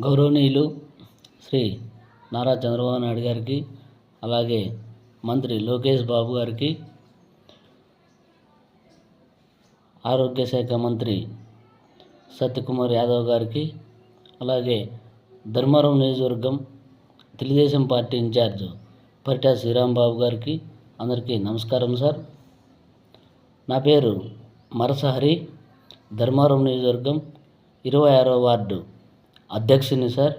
గౌరవనీయులు శ్రీ నారా చంద్రబాబు నాయుడు గారికి అలాగే మంత్రి లోకేష్ బాబు గారికి ఆరోగ్య శాఖ మంత్రి సత్యకుమార్ యాదవ్ గారికి అలాగే ధర్మవరం నియోజకవర్గం తెలుగుదేశం పార్టీ ఇన్ఛార్జ్ పరిటా శ్రీరాంబాబు గారికి అందరికీ నమస్కారం సార్. నా పేరు మరసహరి ధర్మవరం నియోజకవర్గం ఇరవై ఆరో వార్డు అధ్యక్షుని సార్.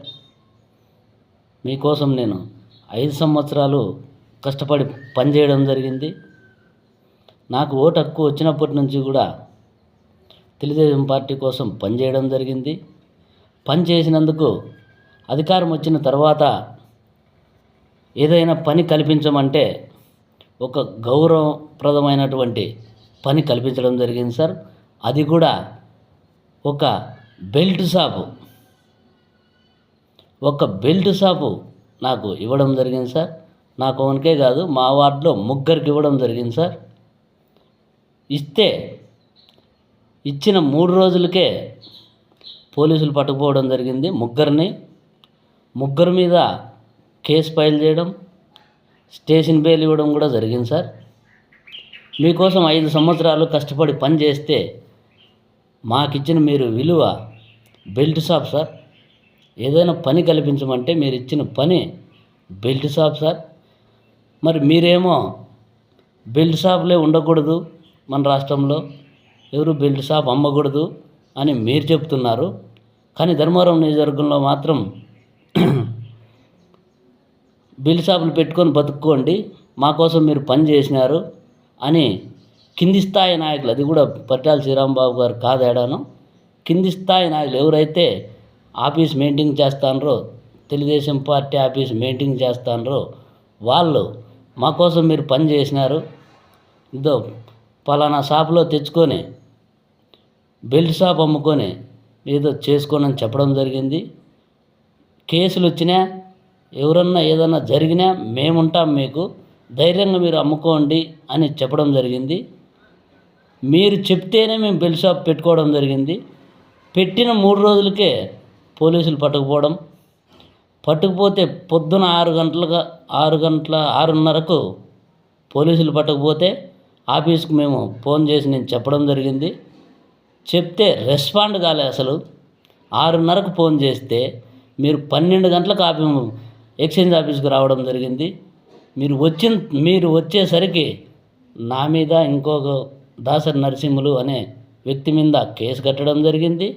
మీకోసం నేను ఐదు సంవత్సరాలు కష్టపడి పనిచేయడం జరిగింది. నాకు ఓటు హక్కు వచ్చినప్పటి నుంచి కూడా తెలుగుదేశం పార్టీ కోసం పనిచేయడం జరిగింది. పని చేసినందుకు అధికారం వచ్చిన తర్వాత ఏదైనా పని కల్పించమంటే ఒక గౌరవప్రదమైనటువంటి పని కల్పించడం జరిగింది సార్. అది కూడా ఒక బెల్ట్ షాపు. ఒక బెల్ట్ షాపు నాకు ఇవ్వడం జరిగింది సార్. నాకు ఓన్కే కాదు మా వార్డులో ముగ్గురికి ఇవ్వడం జరిగింది సార్. ఇస్తే ఇచ్చిన మూడు రోజులకే పోలీసులు పట్టుకుపోవడం జరిగింది ముగ్గురిని. ముగ్గురు మీద కేసు ఫైల్ చేయడం స్టేషన్ బెయిల్ ఇవ్వడం కూడా జరిగింది సార్. మీకోసం ఐదు సంవత్సరాలు కష్టపడి పని చేస్తే మాకిచ్చిన మీరు విలువ బెల్ట్ షాప్ సార్. ఏదైనా పని కల్పించమంటే మీరు ఇచ్చిన పని బెల్ట్ షాప్ సార్. మరి మీరేమో బెల్ట్ షాపులే ఉండకూడదు మన రాష్ట్రంలో. ఎవరు బెల్ట్ షాప్ అమ్మకూడదు అని మీరు చెప్తున్నారు. కానీ ధర్మవరం నియోజకవర్గంలో మాత్రం బెల్ట్ షాపులు పెట్టుకొని బతుక్కోండి మా కోసం మీరు పని చేసినారు అని కింది స్థాయి నాయకులు అది కూడా పట్టాల శ్రీరాంబాబు గారు కాదేడాను కింది స్థాయి నాయకులు ఎవరైతే ఆఫీస్ మెయింటైన్ చేస్తానరో తెలుగుదేశం పార్టీ ఆఫీస్ మెయింటైన్ చేస్తానరో వాళ్ళు మా కోసం మీరు పని చేసినారు. ఇదో పలానా షాపులో తెచ్చుకొని బెల్ట్ షాప్ అమ్ముకొని ఏదో చేసుకోనని చెప్పడం జరిగింది. కేసులు వచ్చినా ఎవరన్నా ఏదన్నా జరిగినా మేముంటాం మీకు ధైర్యంగా మీరు అమ్ముకోండి అని చెప్పడం జరిగింది. మీరు చెప్తేనే మేము బెల్ట్ షాప్ పెట్టుకోవడం జరిగింది. పెట్టిన మూడు రోజులకే పోలీసులు పట్టుకుపోవడం. పట్టుకుపోతే పొద్దున ఆరు గంటలుగా ఆరు గంటల ఆరున్నరకు పోలీసులు పట్టుకుపోతే ఆఫీస్కి మేము ఫోన్ చేసి నేను చెప్పడం జరిగింది. చెప్తే రెస్పాండ్ కాలే అసలు. ఆరున్నరకు ఫోన్ చేస్తే మీరు పన్నెండు గంటలకు ఆఫీ ఎక్స్చేంజ్ ఆఫీస్కి రావడం జరిగింది. మీరు వచ్చిన మీరు వచ్చేసరికి నా మీద ఇంకొక దాసరి నరసింహులు అనే వ్యక్తి మీద కేసు కట్టడం జరిగింది.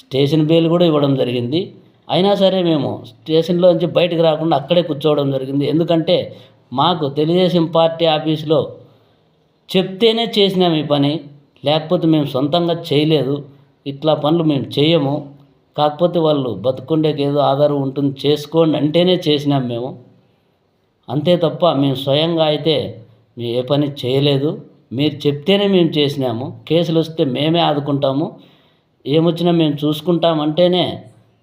స్టేషన్ బెయిల్ కూడా ఇవ్వడం జరిగింది. అయినా సరే మేము స్టేషన్లో నుంచి బయటకు రాకుండా అక్కడే కూర్చోవడం జరిగింది. ఎందుకంటే మాకు తెలుగుదేశం పార్టీ ఆఫీస్లో చెప్తేనే చేసినాం ఈ పని. లేకపోతే మేము సొంతంగా చేయలేదు. ఇట్లా పనులు మేము చేయము. కాకపోతే వాళ్ళు బతుకుండేకి ఏదో ఆధారం ఉంటుంది చేసుకోండి అంటేనే చేసినాం మేము. అంతే తప్ప మేము స్వయంగా అయితే మేము ఏ పని చేయలేదు. మీరు చెప్తేనే మేము చేసినాము. కేసులు వస్తే మేమే ఆదుకుంటాము. ఏమొచ్చినా మేము చూసుకుంటామంటేనే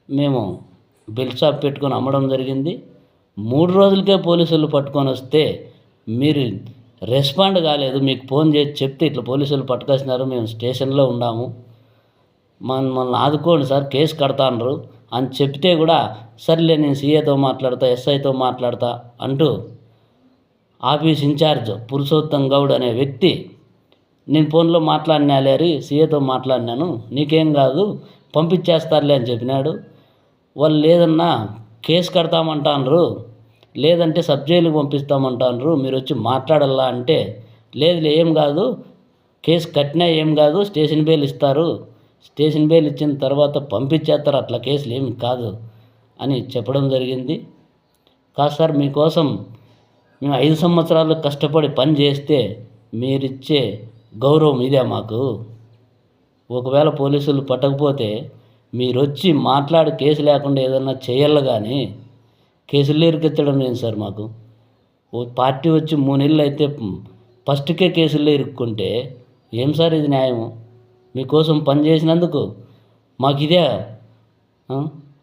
మేము బెల్ట్ షాప్ పెట్టుకొని అమ్మడం జరిగింది. మూడు రోజులకే పోలీసులు పట్టుకొని వస్తే మీరు రెస్పాండ్ కాలేదు మీకు ఫోన్ చేసి చెప్తే ఇట్లా పోలీసులు పట్టుకొచ్చినారు మేము స్టేషన్లో ఉన్నాము. మమ్మల్ని ఆదుకోండి సార్ కేసు కడతాండ్రు అని చెప్తే కూడా సర్లే నేను సీఏతో మాట్లాడతా ఎస్ఐతో మాట్లాడతా అంటూ ఆఫీస్ ఇన్ఛార్జ్ పురుషోత్తం గౌడ్ అనే వ్యక్తి నేను ఫోన్లో మాట్లాడినా లేరి సీఏతో మాట్లాడినాను. నీకేం కాదు పంపించేస్తారులే అని చెప్పినాడు. వాళ్ళు లేదన్నా కేసు కడతామంటాన్రు లేదంటే సబ్ జైలుకి పంపిస్తామంటాన్రు మీరు వచ్చి మాట్లాడాలా అంటే లేదు ఏం కాదు కేసు కట్టినా ఏం కాదు స్టేషన్ బెయిల్ ఇస్తారు. స్టేషన్ బెయిల్ ఇచ్చిన తర్వాత పంపించేస్తారు అట్లా కేసులు ఏమి కాదు అని చెప్పడం జరిగింది. కాదు సార్ మీకోసం మేము ఐదు సంవత్సరాలు కష్టపడి పని చేస్తే మీరిచ్చే గౌరవం ఇదే మాకు. ఒకవేళ పోలీసులు పట్టకపోతే మీరు వచ్చి మాట్లాడి కేసు లేకుండా ఏదన్నా చేయాలి కానీ కేసులు ఇరికెత్తడం లేదు సార్ మాకు. ఓ పార్టీ వచ్చి మూడు నెలలు అయితే ఫస్ట్కే కేసుల్లో ఇరుక్కుంటే ఏం సార్ ఇది న్యాయము? మీకోసం పని చేసినందుకు మాకు ఇదే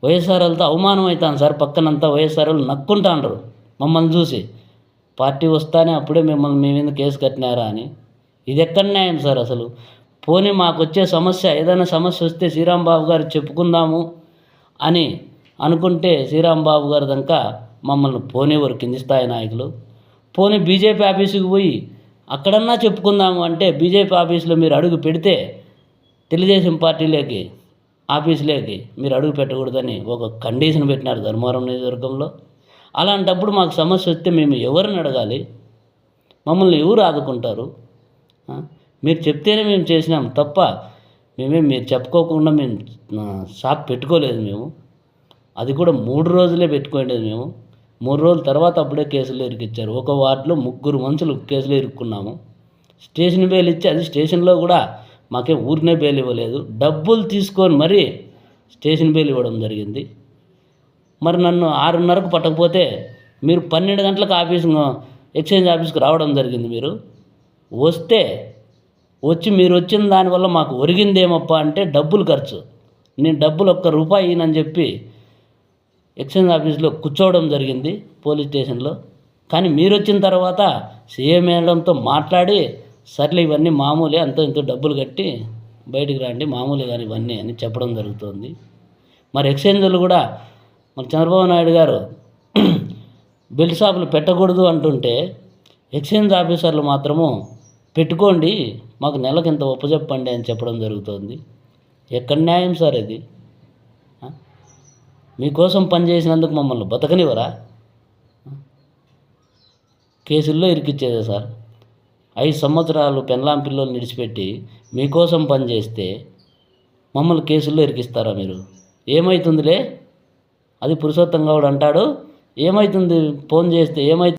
వైఎస్ఆర్ వాళ్ళతో అవమానం అవుతాను సార్. పక్కనంతా వైఎస్ఆర్ వాళ్ళు నక్కుంటాండ్రు మమ్మల్ని చూసి. పార్టీ వస్తానే అప్పుడే మిమ్మల్ని మీ మీద కేసు కట్టినారా అని. ఇది ఎక్కడ న్యాయం సార్ అసలు? పోనీ మాకు వచ్చే సమస్య ఏదైనా సమస్య వస్తే శ్రీరాంబాబు గారు చెప్పుకుందాము అని అనుకుంటే శ్రీరాంబాబు గారు గారి దాకా మమ్మల్ని పోనేవారు కింది స్థాయి నాయకులు. పోనీ బీజేపీ ఆఫీసుకు పోయి అక్కడన్నా చెప్పుకుందాము అంటే బీజేపీ ఆఫీసులో మీరు అడుగు పెడితే తెలుగుదేశం పార్టీలోకి ఆఫీసులోకి మీరు అడుగు పెట్టకూడదని ఒక కండిషన్ పెట్టినారు ధర్మవరం నియోజకవర్గంలో. అలాంటప్పుడు మాకు సమస్య వస్తే మేము ఎవరిని అడగాలి? మమ్మల్ని ఎవరు ఆదుకుంటారు? మీరు చెప్తేనే మేము చేసినాం. తప్ప మేమే మీరు చెప్పుకోకుండా మేము షాప్ పెట్టుకోలేదు మేము. అది కూడా మూడు రోజులే పెట్టుకోండి మేము. మూడు రోజుల తర్వాత అప్పుడే కేసులు ఇరికిచ్చారు. ఒక వార్డులో ముగ్గురు మనుషులు కేసులు ఇరుక్కున్నాము. స్టేషన్ బెయిల్ ఇచ్చి అది స్టేషన్లో కూడా మాకే ఊరినే బెయిల్ ఇవ్వలేదు. డబ్బులు తీసుకొని మరీ స్టేషన్ బెయిల్ ఇవ్వడం జరిగింది. మరి నన్ను ఆరున్నరకు పట్టకపోతే మీరు పన్నెండు గంటలకు ఆఫీస్ ఎక్స్చేంజ్ ఆఫీస్కి రావడం జరిగింది మీరు. వస్తే వచ్చి మీరు వచ్చిన దానివల్ల మాకు ఒరిగిందేమప్పా అంటే డబ్బులు ఖర్చు. నేను డబ్బులు ఒక్క రూపాయి అని చెప్పి ఎక్స్చేంజ్ ఆఫీస్లో కూర్చోవడం జరిగింది పోలీస్ స్టేషన్లో. కానీ మీరు వచ్చిన తర్వాత సీఎం మేడంతో మాట్లాడి సర్లే ఇవన్నీ మామూలే అంత ఇంత డబ్బులు కట్టి బయటికి రండి మామూలే కానీ ఇవన్నీ అని చెప్పడం జరుగుతుంది. మరి ఎక్స్చేంజ్లు కూడా మరి చంద్రబాబు నాయుడు గారు బెల్ట్ షాపులు పెట్టకూడదు అంటుంటే ఎక్స్చేంజ్ ఆఫీసర్లు మాత్రము పెట్టుకోండి మాకు నెలకు ఇంత ఉపజెప్పండి అని చెప్పడం జరుగుతుంది. ఎక్కడ న్యాయం సార్ ఇది? మీకోసం పనిచేసినందుకు మమ్మల్ని బతకనివరా కేసుల్లో ఇరికిచ్చేదే సార్. ఐదు సంవత్సరాలు పెన్లాం పిల్లలు నిడిచిపెట్టి మీకోసం పనిచేస్తే మమ్మల్ని కేసుల్లో ఇరికిస్తారా మీరు? ఏమవుతుందిలే అది పురుషోత్తం గౌడ్ అంటాడు. ఏమవుతుంది ఫోన్ చేస్తే ఏమవుతుంది